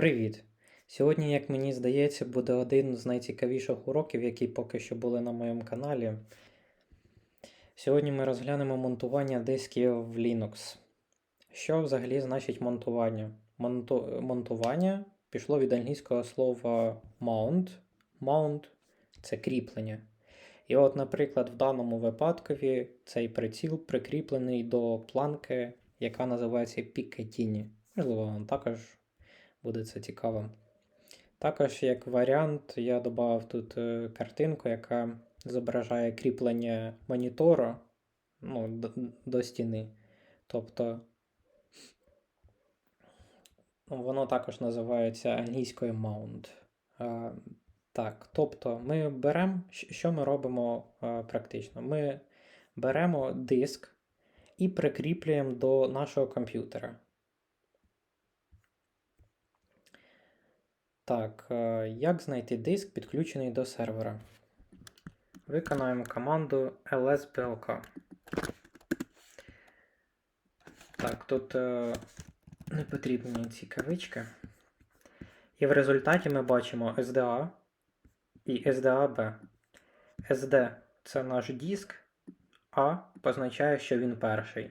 Привіт! Сьогодні, як мені здається, буде один з найцікавіших уроків, які поки що були на моєму каналі. Сьогодні ми розглянемо монтування дисків в Linux. Що взагалі значить монтування? Монту... Монтування пішло від англійського слова mount. Mount це кріплення. І от, наприклад, в даному випадкові цей приціл прикріплений до планки, яка називається Picatinny. Можливо, також буде це цікаво. Також, як варіант, я додав тут е, картинку, яка зображає кріплення монітора ну, до, стіни. Тобто воно також називається англійською mount. А, так, тобто ми беремо, що ми робимо а, практично? Ми беремо диск і прикріплюємо до нашого комп'ютера. Так, е, як знайти диск, підключений до сервера? Виконаємо команду lsblk. Так, тут е, не потрібні ці кавички. І в результаті ми бачимо SDA і SDA-B. SD це наш диск, А позначає, що він перший,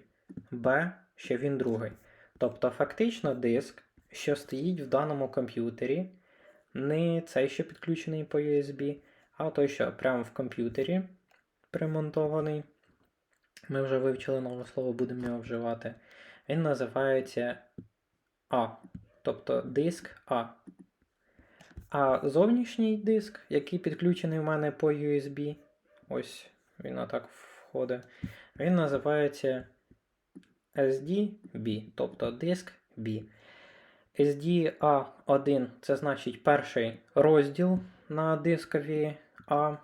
Б, що він другий. Тобто, фактично, диск, що стоїть в даному комп'ютері, не цей, що підключений по USB, а той, що прямо в комп'ютері примонтований. Ми вже вивчили нове слово, будемо його вживати. Він називається А, тобто диск А. А зовнішній диск, який підключений в мене по USB, ось він отак входить, він називається SDB, тобто диск B. SDA1 це значить перший розділ на дискові А,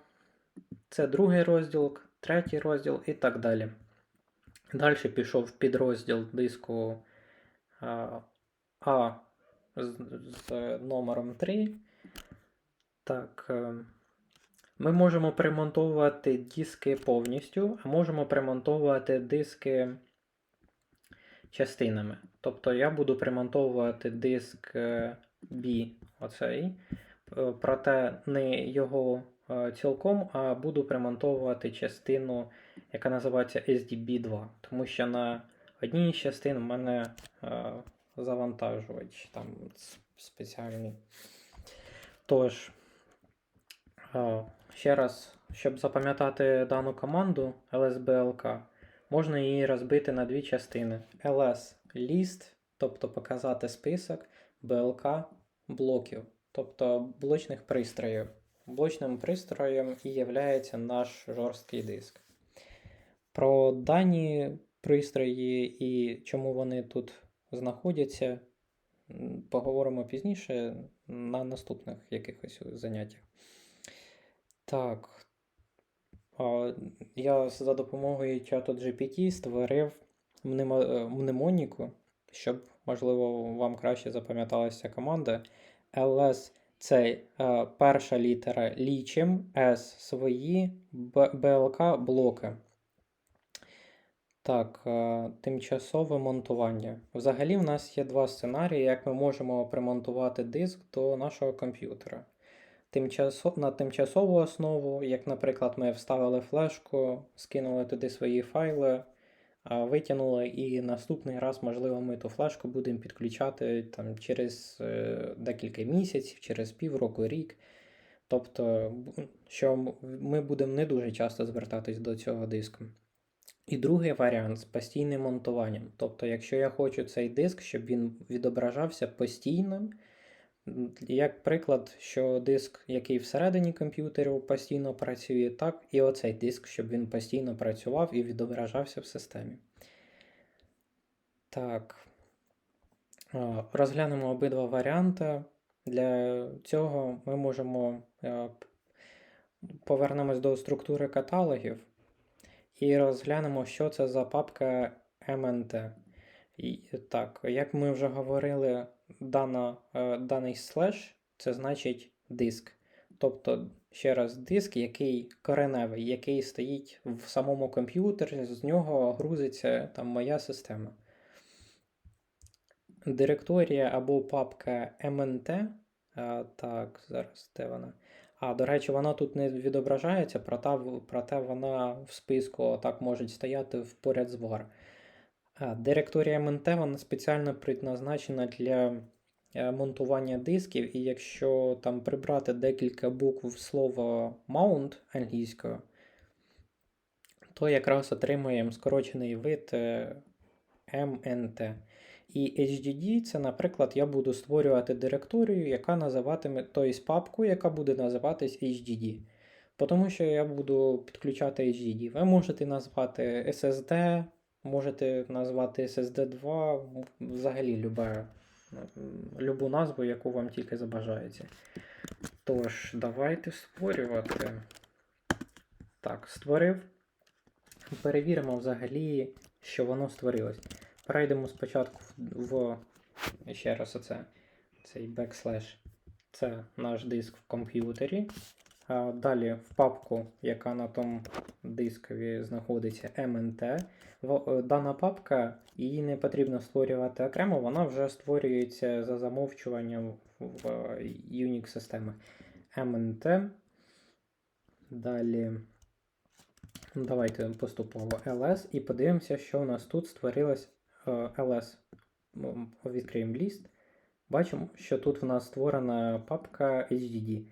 це другий розділ, третій розділ і так далі. Далі пішов підрозділ диску А, з, з номером 3. Так, е, ми можемо примонтовувати диски повністю, а можемо примонтовувати диски частинами. Тобто я буду примонтовувати диск е, B, оцей, е, проте не його е, цілком, а буду примонтовувати частину, яка називається SDB2. Тому що на одній з частин в мене завантажувач там спеціальний. Тож, ще раз, щоб запам'ятати дану команду LSBLK, можна її розбити на дві частини. LS list, тобто показати список, BLK блоків, тобто блочних пристроїв. Блочним пристроєм і є наш жорсткий диск. Про дані пристрої і чому вони тут знаходяться, поговоримо пізніше на наступних якихось заняттях. Так. Я за допомогою чату GPT створив мнемоніку, щоб, можливо, вам краще запам'яталася команда. LS це е, перша літера лічим, S свої, BLK блоки. Так, е, тимчасове монтування. Взагалі, в нас є два сценарії, як ми можемо примонтувати диск до нашого комп'ютера. Тимчасо... На тимчасову основу, як, наприклад, ми вставили флешку, скинули туди свої файли, витягнули, і наступний раз, можливо, ми ту флешку будемо підключати там, через е, декілька місяців, через півроку, рік. Тобто, що ми будемо не дуже часто звертатись до цього диску. І другий варіант з постійним монтуванням. Тобто, якщо я хочу цей диск, щоб він відображався постійно. Як приклад, що диск, який всередині комп'ютеру постійно працює, так і оцей диск, щоб він постійно працював і відображався в системі. Так. Розглянемо обидва варіанти. Для цього ми можемо повернемось до структури каталогів і розглянемо, що це за папка MNT. І, Так, як ми вже говорили, дана, е, даний слеш це значить диск. Тобто, ще раз, диск, який кореневий, який стоїть в самому комп'ютері, з нього грузиться там моя система. директорія або папка MNT. А, так, зараз де вона? А, до речі, вона тут не відображається, проте, проте вона в списку так може стояти поряд з var. Директорія MNT вона спеціально предназначена для е, монтування дисків, і якщо там прибрати декілька букв слова mount англійською, то якраз отримуємо скорочений вид е, MNT. І HDD це, наприклад, я буду створювати директорію, яка називатиме, тобто папку, яка буде називатись HDD. Тому що я буду підключати HDD. Ви можете назвати SSD, можете назвати SSD 2, взагалі любе, любу назву, яку вам тільки забажається. Тож, давайте створювати. Так, створив. Перевіримо взагалі, що воно створилось. Перейдемо спочатку в, ще раз оце, цей бекслеш. Це наш диск в комп'ютері. Далі в папку, яка на тому дискові знаходиться MNT. Е, Дана папка, її не потрібно створювати окремо, вона вже створюється за замовчуванням в е, Unix системах. MNT. Далі. Ну, Давайте поступово ls і подивимося, що у нас тут створилось е, ls. Відкриємо ліст. Бачимо, що тут в нас створена папка HDD.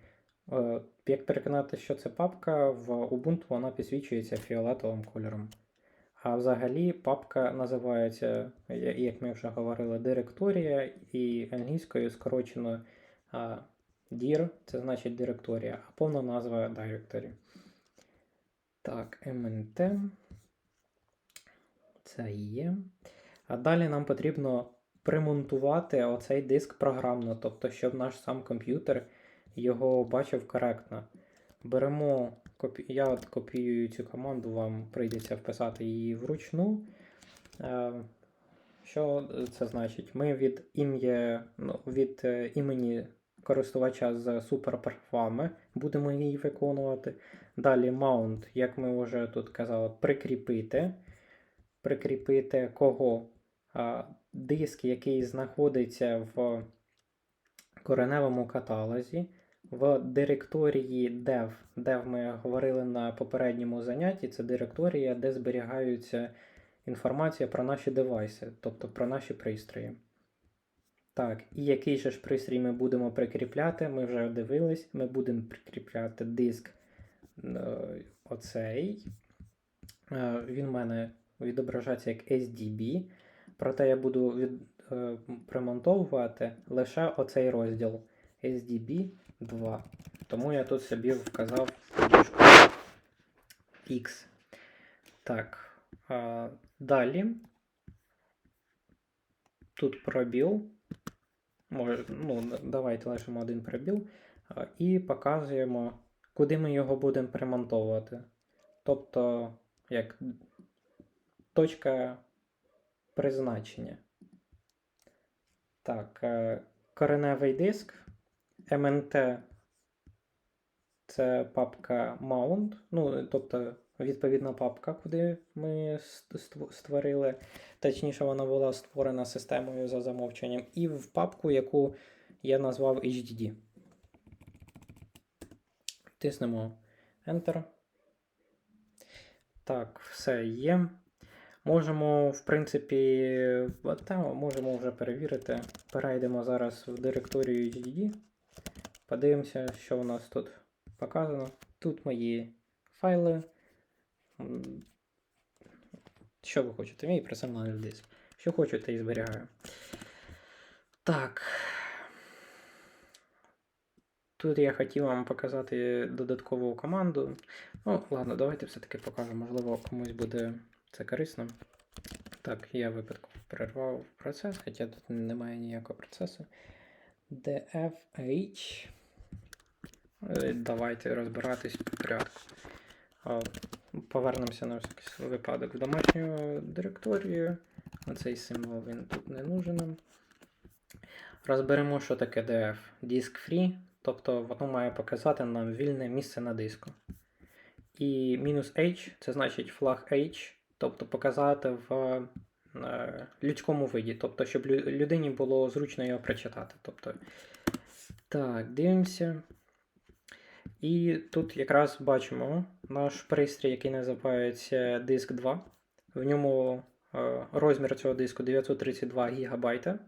Е, Як переконати, що це папка, в Ubuntu вона підсвічується фіолетовим кольором. А взагалі папка називається, як ми вже говорили, директорія і англійською скорочено dir, це значить директорія, а повна назва directory. Так, MNT. Це є. А далі нам потрібно примонтувати оцей диск програмно, тобто, щоб наш сам комп'ютер його бачив коректно. Беремо, я от копіюю цю команду, вам прийдеться вписати її вручну. Е, Що це значить? Ми від ім'я, ну, від е, імені користувача з суперправами будемо її виконувати. Далі mount, як ми вже тут казали, прикріпити. Прикріпити кого? Диск, який знаходиться в кореневому каталозі, в директорії dev. Dev ми говорили на попередньому занятті, це директорія, де зберігаються інформація про наші девайси, тобто про наші пристрої. Так, і який же ж пристрій ми будемо прикріпляти? Ми вже дивились, ми будемо прикріпляти диск е, оцей. Е, Він в мене відображається як SDB. Проте я буду від, е, примонтовувати лише оцей розділ SDB 2. Тому я тут собі вказав дужку X. Так. А, далі. Тут пробіл. Може, ну, давайте лишимо один пробіл. А, і показуємо, куди ми його будемо примонтовувати. Тобто, як точка призначення. Так, е, кореневий диск. MNT це папка Mount. Ну, тобто, відповідна папка, куди ми ст- ст- створили. Точніше, вона була створена системою за замовченням. І в папку, яку я назвав HDD. Тиснемо Enter. Так, все є. Можемо, в принципі, та, можемо вже перевірити. Перейдемо зараз в директорію HDD. Подивимося, що у нас тут показано. Тут мої файли. Що ви хочете? Мій персональний диск. Що хочете і зберігаю. Так. Тут я хотів вам показати додаткову команду. Ну, ладно, давайте все-таки покажу. Можливо, комусь буде це корисно. Так, я випадково перервав процес, хоча тут немає ніякого процесу. DFH. Е, Давайте розбиратись по порядку. Повернемося на всякий випадок в домашню директорію. Оцей символ він тут не нужен. Розберемо, що таке DF. Disk Free, тобто воно має показати нам вільне місце на диску. І мінус H це значить флаг H, тобто показати в людському виді, тобто, щоб людині було зручно його прочитати. Тобто, так, дивимося. І тут якраз бачимо наш пристрій, який називається диск 2. В ньому е, розмір цього диску 932 ГБ.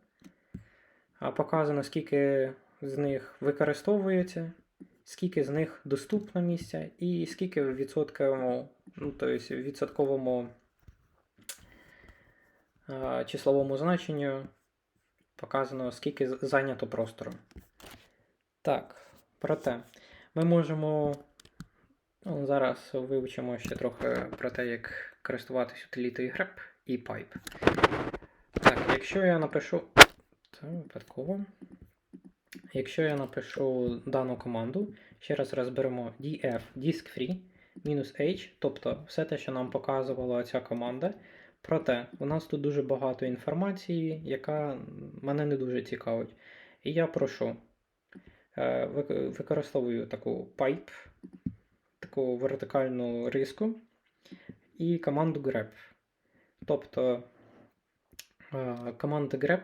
Показано, скільки з них використовується, скільки з них доступно місця, і скільки в відсотковому, ну, тобто відсотковому е, числовому значенню показано, скільки зайнято простору. Так, проте ми можемо. Ну, зараз вивчимо ще трохи про те, як користуватись утилітою grep і pipe. Так, якщо я напишу. Це випадково. Якщо я напишу дану команду, ще раз розберемо df disk free мінус h, тобто все те, що нам показувала ця команда. Проте, у нас тут дуже багато інформації, яка мене не дуже цікавить. І я прошу, е, використовую таку pipe, таку вертикальну риску і команду grep. Тобто е, команда grep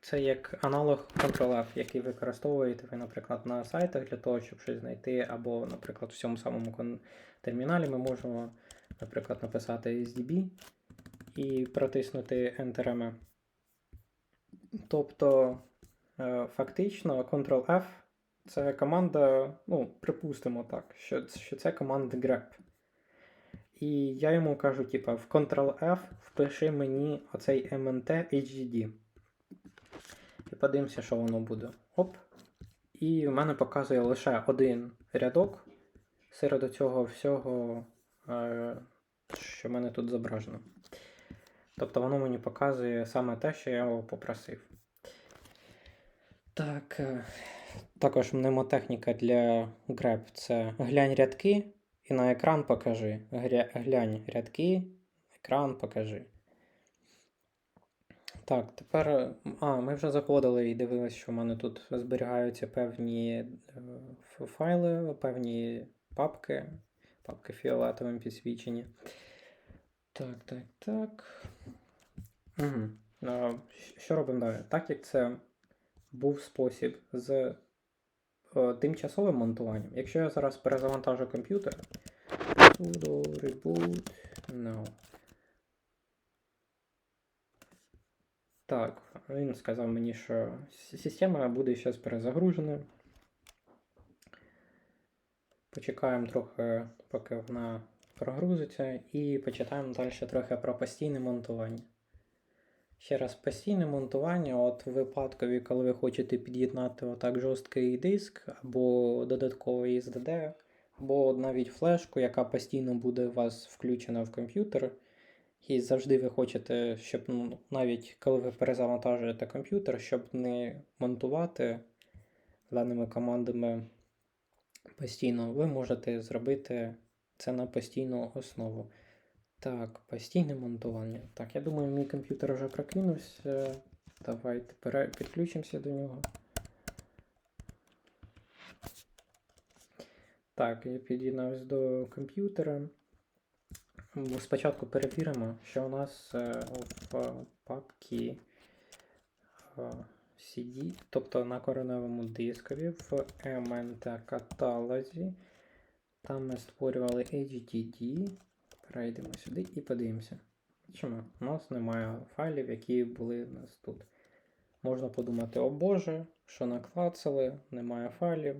це як аналог Ctrl-F, який використовуєте ви, наприклад, на сайтах для того, щоб щось знайти, або, наприклад, в цьому самому терміналі ми можемо, наприклад, написати SDB і протиснути Enter M. Тобто, е, фактично, Ctrl-F це команда, ну, припустимо так, що, що це команда grep. І я йому кажу, типа, в Ctrl-F впиши мені оцей MNT HDD. І подивимося, що воно буде. Оп. І в мене показує лише один рядок серед цього всього, е, що в мене тут зображено. Тобто воно мені показує саме те, що я його попросив. Так. е, Також мнемотехніка для grep це глянь рядки і на екран покажи. Глянь рядки, екран покажи. Так, тепер. е, А, ми вже заходили і дивилися, що в мене тут зберігаються певні е, файли, певні папки. Папки фіолетовим підсвічені. Так, так, так. Угу. Що робимо далі? Так як це був спосіб з е, тимчасовим монтуванням. Якщо я зараз перезавантажу комп'ютер. sudo reboot now. Так, він сказав мені, що система буде зараз перезагружена. Почекаємо трохи, поки вона прогрузиться, і почитаємо далі трохи про постійне монтування. Ще раз, постійне монтування, от в випадкові, коли ви хочете під'єднати отак жорсткий диск, або додатковий SSD, або навіть флешку, яка постійно буде у вас включена в комп'ютер. І завжди ви хочете, щоб ну, навіть коли ви перезавантажуєте комп'ютер, щоб не монтувати даними командами постійно, ви можете зробити це на постійну основу. Так, постійне монтування. Так, я думаю, мій комп'ютер вже прокинувся. Давайте підключимося до нього. Так, я під'єднався до комп'ютера. Спочатку перевіримо, що у нас е, в папці е, CD, тобто на кореневому дискові в MNT каталозі. Там ми створювали HDD. Перейдемо сюди і подивимося. Чому? У нас немає файлів, які були у нас тут. Можна подумати, о Боже, що наклацали, немає файлів.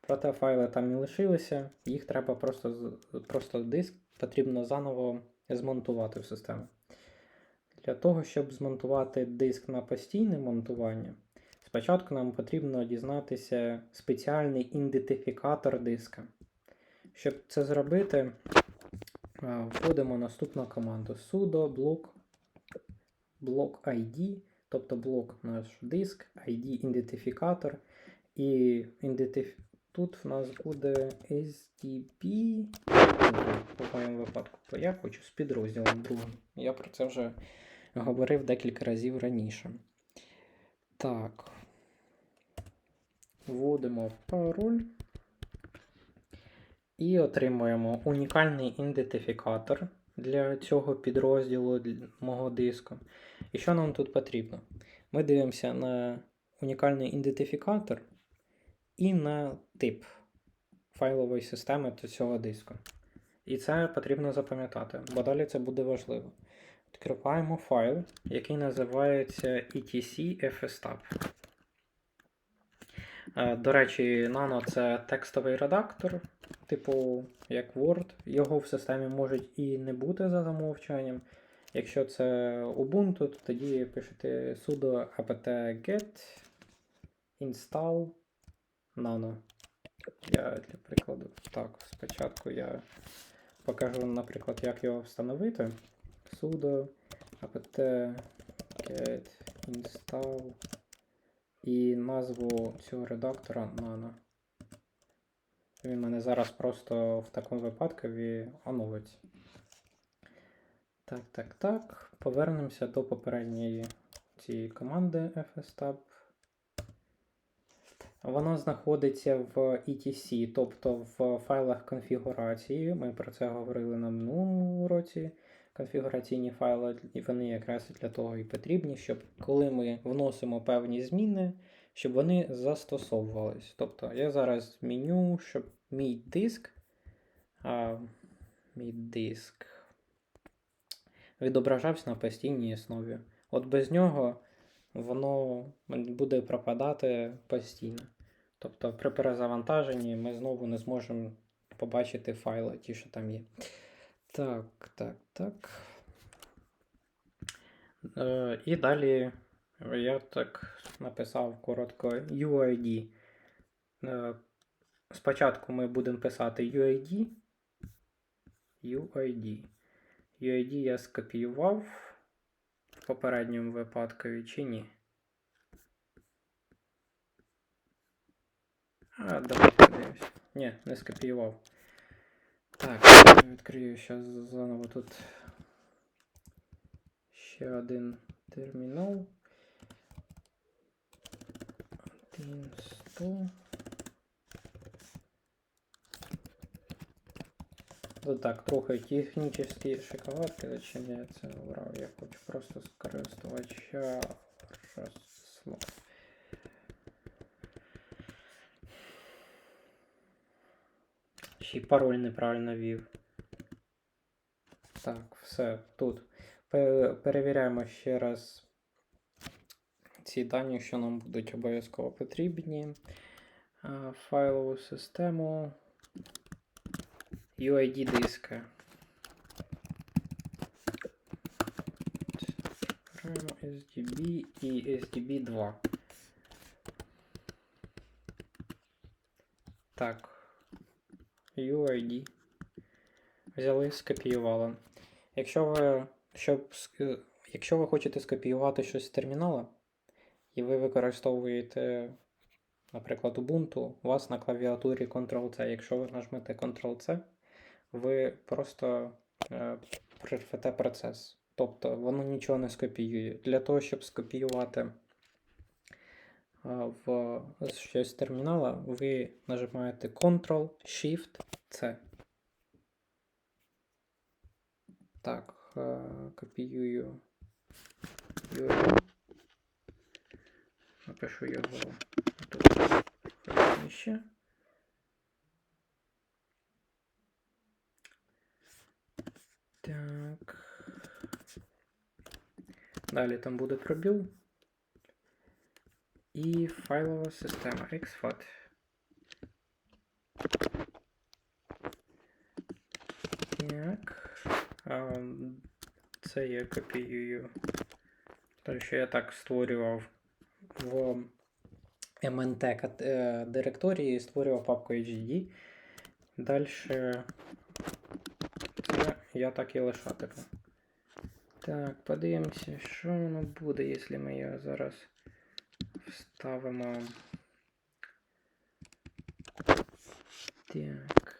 Проте файли там і лишилися, їх треба просто, просто диск потрібно заново змонтувати в систему. Для того, щоб змонтувати диск на постійне монтування, спочатку нам потрібно дізнатися спеціальний ідентифікатор диска. Щоб це зробити, вводимо наступну команду sudo block, block ID, тобто блок наш диск, ID ідентифікатор. І ідентиф... тут в нас буде STP. В моєму випадку, то я хочу з підрозділом другим. Я про це вже говорив декілька разів раніше. Так. Вводимо пароль. І отримуємо унікальний ідентифікатор для цього підрозділу мого диску. І що нам тут потрібно? Ми дивимося на унікальний ідентифікатор і на тип файлової системи цього диску. І це потрібно запам'ятати, бо далі це буде важливо. Відкриваємо файл, який називається etc fstab. Е, До речі, Nano це текстовий редактор, типу як Word. Його в системі можуть і не бути за замовчуванням. Якщо це Ubuntu, то тоді пишете sudo apt-get install nano. Я для прикладу. Так, спочатку я покажу, наприклад, як його встановити. sudo apt-get install і назву цього редактора nano. Він мене зараз просто в такому випадку оновить. Так, так, так. Повернемося до попередньої цієї команди fstab. Воно знаходиться в ETC, тобто в файлах конфігурації. Ми про це говорили на минулому уроці. Конфігураційні файли, вони якраз для того і потрібні, щоб коли ми вносимо певні зміни, щоб вони застосовувались. Тобто я зараз зміню, щоб мій диск, а, мій диск відображався на постійній основі. От без нього воно буде пропадати постійно. Тобто при перезавантаженні ми знову не зможемо побачити файли, ті, що там є. Так, так, так. Е, і далі я так написав коротко UID. Е, спочатку ми будемо писати UID. UID. UID я скопіював в попередньому випадку чи ні. А, давай подивимось. Ні, не скопіював. Так, відкрию зараз заново тут ще один термінал. Один сто. Ну так, трохи технічні шоколадки, зачем я це обрав? Я хочу просто користувача росло. Ще й пароль неправильно ввів. Так, все, тут. Перевіряємо ще раз ці дані, що нам будуть обов'язково потрібні. Файлову систему. UID диска. SDB і SDB 2. Так. UID. Взяли, скопіювали. Якщо ви, щоб, якщо ви хочете скопіювати щось з термінала, і ви використовуєте, наприклад, Ubuntu, у вас на клавіатурі Ctrl-C. Якщо ви нажмете Ctrl-C, ви просто е, прервете процес. Тобто воно нічого не скопіює. Для того, щоб скопіювати е, в щось з термінала, ви нажимаєте Ctrl-Shift-C. Так, е, копіюю URL. Напишу його тут ще. Так. Далі там буде пробіл. І файлова система exFAT. Так. А, Це я копіюю. Тому що я так створював В кат- е, директорії, створював папку HDD. Далі я так і лишатиму. Так, подивимося, що воно буде, якщо ми його зараз вставимо. Так.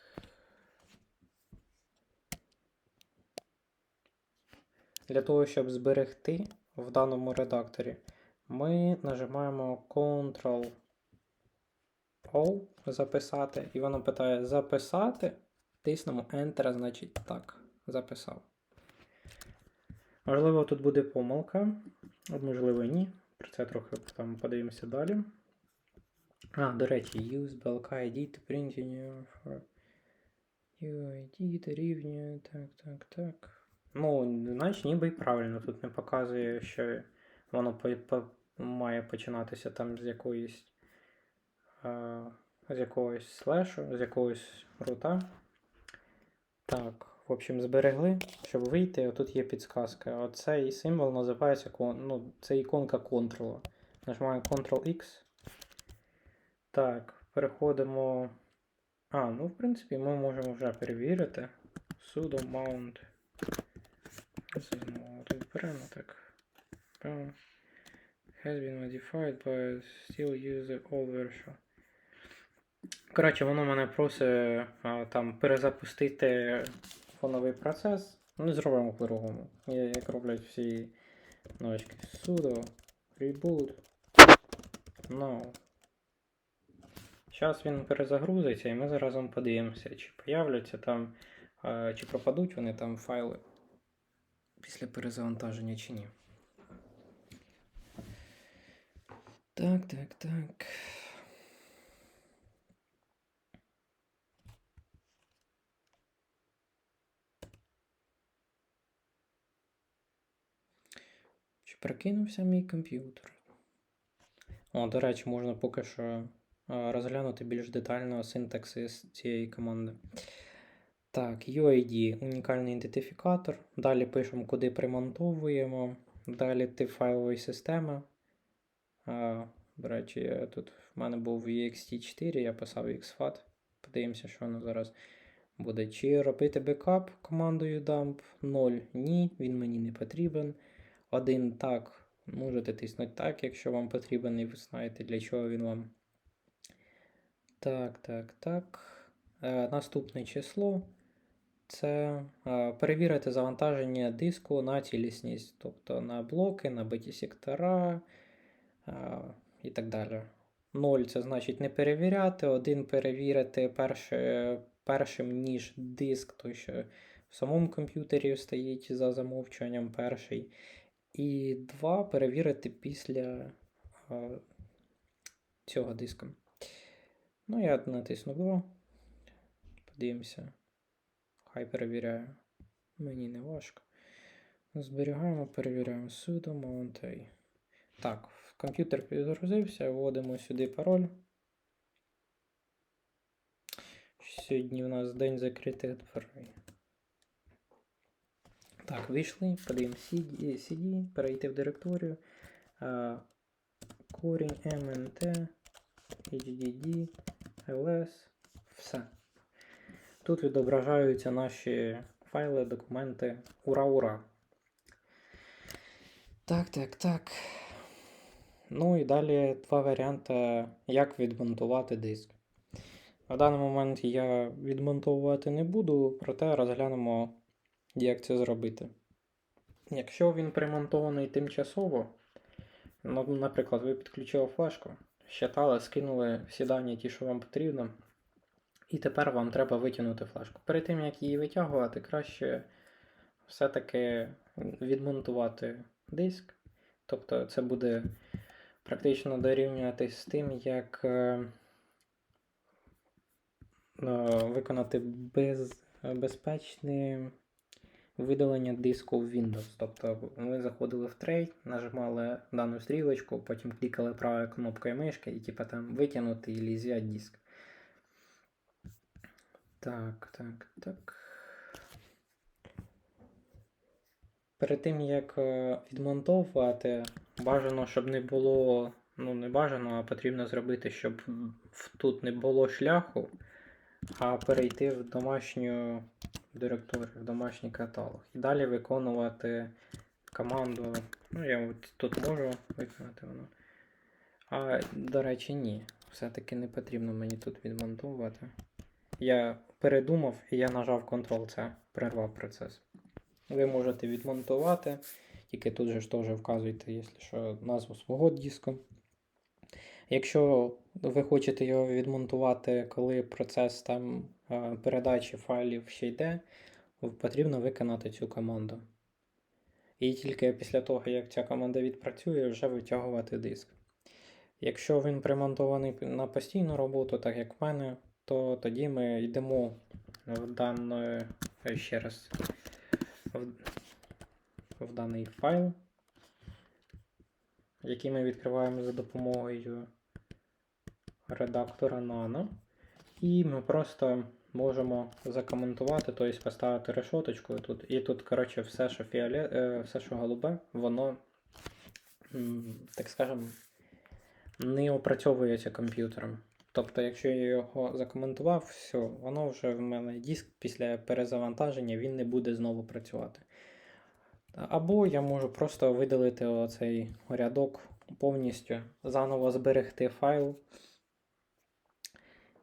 Для того, щоб зберегти в даному редакторі, ми нажимаємо Ctrl O записати, і воно питає записати. Тиснемо Enter, значить так, записав. Можливо, тут буде помилка, можливо, ні. Про це трохи там подивимося далі. А, до речі, use bulk ID to print in for UID дорівнює. Так, так, так. Ну, значить, ніби і правильно. Тут не показує, що воно має починатися там з якоїсь. А, з якогось слешу, з якогось рута. Так, в общем, зберегли. Щоб вийти, отут є підсказка. Оцей символ називається ну, це іконка контрола. Нажимаємо Ctrl-X. Так, переходимо. А, ну, в принципі, ми можемо вже перевірити. sudo mount. Знову тут так. Has been modified but still use the old version. Коротше, воно мене просить а, там перезапустити фоновий процес. Ну, зробимо по-другому. Як роблять всі новички. Sudo, reboot. No. Зараз він перезагрузиться, і ми заразом подивимося, чи появляться там, чи пропадуть вони там файли після перезавантаження чи ні. Так, так, так. Чи прокинувся мій комп'ютер? О, до речі, можна поки що е, розглянути більш детально синтаксис цієї команди. Так, UID унікальний ідентифікатор. Далі пишемо, куди примонтовуємо. Далі тип файлової системи. До речі, я тут в мене був ext4, я писав xfat. Подивимося, що воно зараз буде. Чи робити бекап командою dump 0? Ні, він мені не потрібен. Один так, можете тиснути так, якщо вам потрібен, і ви знаєте, для чого він вам. Так, так, так. Е, наступне число це е, перевірити завантаження диску на цілісність, тобто на блоки, на биті сектора і так далі. 0 це значить не перевіряти, 1 перевірити перше, першим, ніж диск, той що в самому комп'ютері стоїть за замовчуванням перший. І 2 перевірити після е, цього диска. Ну, я натисну 2. Подивимося. Хай перевіряє. Мені не важко. Зберігаємо, перевіряємо sudo mount A. Так, комп'ютер підгрузився, вводимо сюди пароль. Сьогодні у нас день закритих дверей. Так, вийшли, подивимось CD, CD, перейти в директорію. Корінь MNT, HDD, LS, все. Тут відображаються наші файли, документи. Ура, ура! Так, так, так. Ну і далі два варіанти, як відмонтувати диск. На даний момент я відмонтовувати не буду, проте розглянемо, як це зробити. Якщо він примонтований тимчасово, ну, наприклад, ви підключили флешку, щитали, скинули всі дані, ті, що вам потрібно, і тепер вам треба витягнути флешку. Перед тим, як її витягувати, краще все-таки відмонтувати диск. Тобто це буде практично дорівнювати з тим, як е, е, виконати без, безпечне видалення диску в Windows. Тобто ви заходили в трей, нажимали дану стрілочку, потім клікали правою кнопкою мишки і типу, там витягнути і з'яти диск. Так, так, так. Перед тим, як е, відмонтовувати, бажано, щоб не було. Ну, не бажано, а потрібно зробити, щоб тут не було шляху, а перейти в домашню директорію, в домашній каталог. І далі виконувати команду. Ну, я от тут можу виконати воно. А, до речі, ні. Все-таки не потрібно мені тут відмонтовувати. Я передумав і я нажав Ctrl-C, перервав процес. Ви можете відмонтувати, тільки тут же ж теж вказуйте, якщо що, назву свого диску. Якщо ви хочете його відмонтувати, коли процес там е, передачі файлів ще йде, потрібно виконати цю команду. І тільки після того, як ця команда відпрацює, вже витягувати диск. Якщо він примонтований на постійну роботу, так як в мене, то тоді ми йдемо в даної, е, ще раз, в, в даний файл, який ми відкриваємо за допомогою редактора Nano. І ми просто можемо закоментувати, тобто поставити решоточку тут. І тут, коротше, все, що фіоле... е, все, що голубе, воно, так скажемо, не опрацьовується комп'ютером. Тобто, якщо я його закоментував, все, воно вже в мене диск після перезавантаження він не буде знову працювати. Або я можу просто видалити оцей рядок повністю, заново зберегти файл,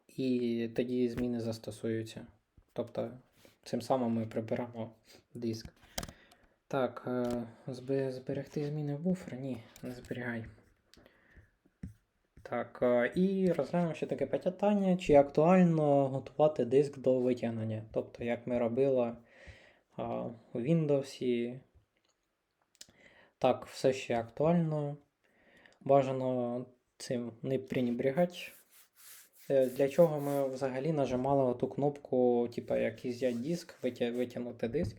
і тоді зміни застосуються. Тобто, цим самим ми приберемо диск. Так, е, зберегти зміни в буфер? Ні, не зберігай. Так, е, і розглянемо ще таке питання, чи актуально готувати диск до витягнення. Тобто, як ми робили у Windows. Так, все ще актуально. Бажано цим не пренебрігати. Е, Для чого ми взагалі нажимали ту кнопку, типу, як ізяти диск, витягнути диск.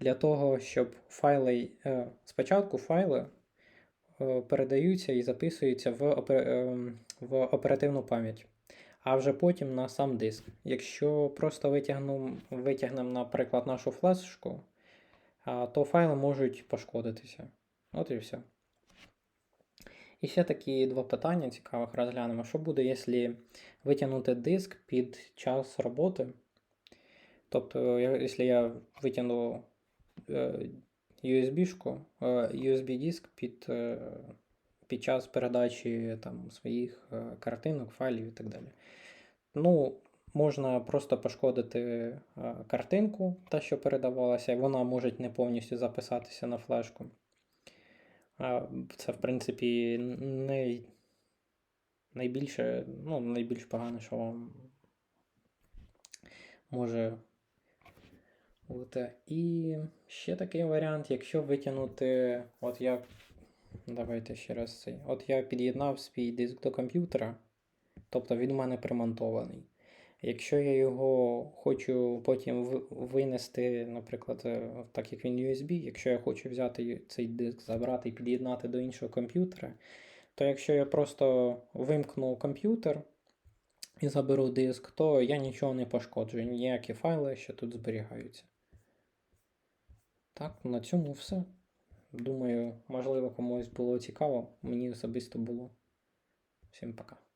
Для того, щоб файли. е, Спочатку файли е, передаються і записуються в, опер- в оперативну пам'ять, а вже потім на сам диск. Якщо просто витягнемо, наприклад, нашу флешку, то файли можуть пошкодитися. От і все. І ще такі два питання цікавих розглянемо. Що буде, якщо витягнути диск під час роботи? Тобто, якщо я витягну е, USB-шку, е, USB-диск під, е, під час передачі там, своїх е, картинок, файлів і так далі. Ну, можна просто пошкодити е, картинку, та, що передавалася, і вона може не повністю записатися на флешку. Це, в принципі, не найбільше, ну, найбільш погане, що вам може бути. І ще такий варіант, якщо витягнути, от я. Давайте ще раз цей. От я під'єднав свій диск до комп'ютера, тобто він у мене примонтований. Якщо я його хочу потім винести, наприклад, е, так як він USB, якщо я хочу взяти цей диск, забрати і під'єднати до іншого комп'ютера, то якщо я просто вимкну комп'ютер і заберу диск, то я нічого не пошкоджую, ніякі файли ще тут зберігаються. Так, на цьому все. Думаю, можливо, комусь було цікаво. Мені особисто було. Всім пока.